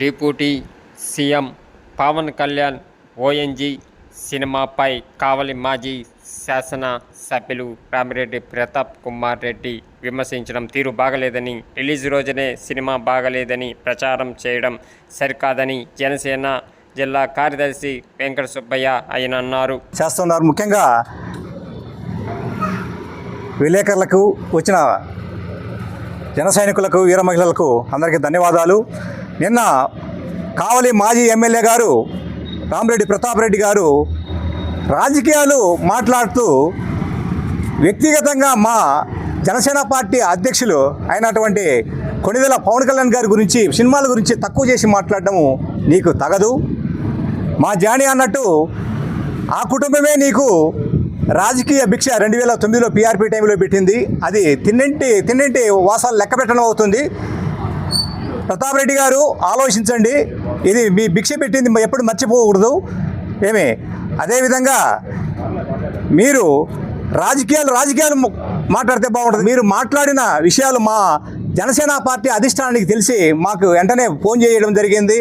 Deputy CM Pawan Kalyan ONG సినిమాపై కావలి మాజీ శాసన సభ్యులు రామిరెడ్డి ప్రతాప్ కుమార్ రెడ్డి విమర్శించడం తీరు బాగలేదని రిలీజ్ రోజునే సినిమా బాగలేదని ప్రచారం చేయడం సరికాదని జనసేన జిల్లా కార్యదర్శి వెంకట సుబ్బయ్య ఆయన అన్నారు. చేస్తున్నారు. ముఖ్యంగా విలేకరులకు వచ్చిన జన సైనికులకు వీర మహిళలకు అందరికీ ధన్యవాదాలు. నిన్న కావలి మాజీ ఎమ్మెల్యే గారు రామరెడ్డి ప్రతాప్ రెడ్డి గారు రాజకీయాలు మాట్లాడుతూ వ్యక్తిగతంగా మా జనసేన పార్టీ అధ్యక్షులు అయినటువంటి కొణిదెల పవన్ కళ్యాణ్ గారి గురించి సినిమాల గురించి తక్కువ చేసి మాట్లాడడము నీకు తగదు. మా జాని అన్నట్టు ఆ కుటుంబమే నీకు రాజకీయ భిక్ష రెండు వేల తొమ్మిదిలో పీఆర్పీ టైంలో పెట్టింది. అది తిన్నింటి తిన్నింటి వాసాలు లెక్క పెట్టడం అవుతుంది. ప్రతాప్ రెడ్డి గారు ఆలోచించండి. ఇది మీ భిక్ష పెట్టింది ఎప్పుడు మర్చిపోకూడదు. ఏమి? అదేవిధంగా మీరు రాజకీయాలు రాజకీయాలు మాట్లాడితే బాగుంటుంది. మీరు మాట్లాడిన విషయాలు మా జనసేన పార్టీ అధిష్టానానికి తెలిసి మాకు వెంటనే ఫోన్ చేయడం జరిగింది.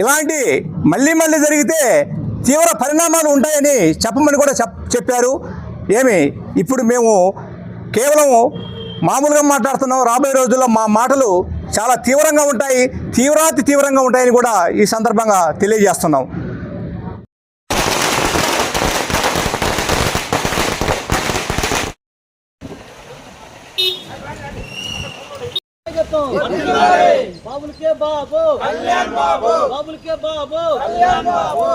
ఇలాంటి మళ్ళీ మళ్ళీ జరిగితే తీవ్ర పరిణామాలు ఉంటాయని చెప్పమని కూడా చెప్ చెప్పారు. ఏమి? ఇప్పుడు మేము కేవలం మామూలుగా మాట్లాడుతున్నాం. రాబోయే రోజుల్లో మా మాటలు చాలా తీవ్రంగా ఉంటాయి తీవ్రాతి తీవ్రంగా ఉంటాయని కూడా ఈ సందర్భంగా తెలియజేస్తున్నాం. బాబులకే బాబు. బాబులకే బాబు. బాబు.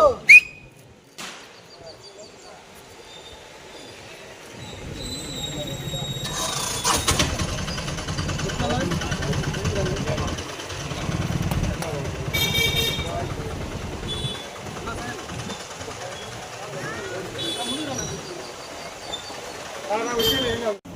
来来我先点一下